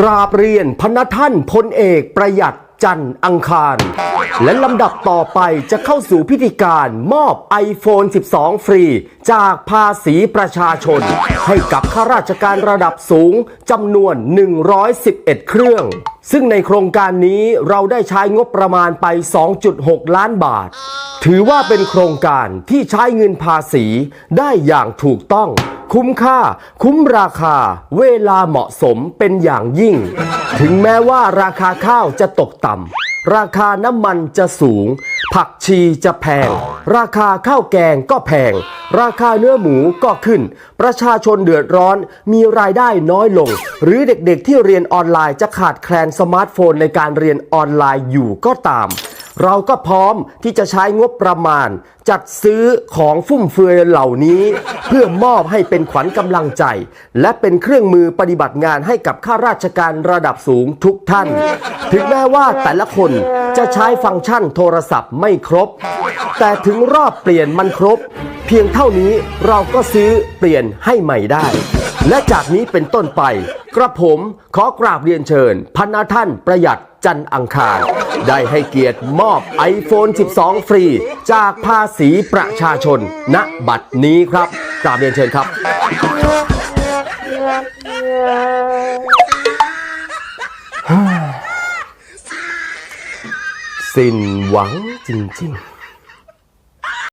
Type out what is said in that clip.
กราบเรียนพนัท่านพลเอกประหยัดจันทร์อังคาร และลำดับต่อไปจะเข้าสู่พิธีการมอบ iPhone 12 ฟรี จากภาษีประชาชน ให้กับข้าราชการระดับสูงจำนวน 111 เครื่อง ซึ่งในโครงการนี้เราได้ใช้งบประมาณไป 2.6 ล้านบาท ถือว่าเป็นโครงการที่ใช้เงินภาษีได้อย่างถูกต้อง คุ้มค่า คุ้มราคา เวลาเหมาะสมเป็นอย่างยิ่ง ถึงแม้ว่าราคาข้าวจะตกต่ำราคาน้ำมันจะสูง ผักชีจะแพง ราคาข้าวแกงก็แพง ราคาเนื้อหมูก็ขึ้น ประชาชนเดือดร้อน มีรายได้น้อยลง หรือเด็กๆที่เรียนออนไลน์จะขาดแคลนสมาร์ทโฟนในการเรียนออนไลน์อยู่ก็ตามเราก็พร้อมที่จะใช้งบประมาณ จัดซื้อของฟุ่มเฟือยเหล่านี้ เพื่อมอบให้เป็นขวัญกำลังใจ และเป็นเครื่องมือปฏิบัติงานให้กับข้าราชการระดับสูงทุกท่าน ถึงแม้ว่าแต่ละคนจะใช้ฟังก์ชันโทรศัพท์ไม่ครบ แต่ถึงรอบเปลี่ยนมันครบ เพียงเท่านี้เราก็ซื้อเปลี่ยนให้ใหม่ได้ และจากนี้เป็นต้นไป กระผมขอกราบเรียนเชิญ พันนาท่านประหยัดจันอังคาร ได้ให้เกียรติมอบ iPhone 12 ฟรี จากภาษีประชาชน ณบัดนี้ครับ กราบเรียนเชิญครับ สิ้นหวังจริงๆ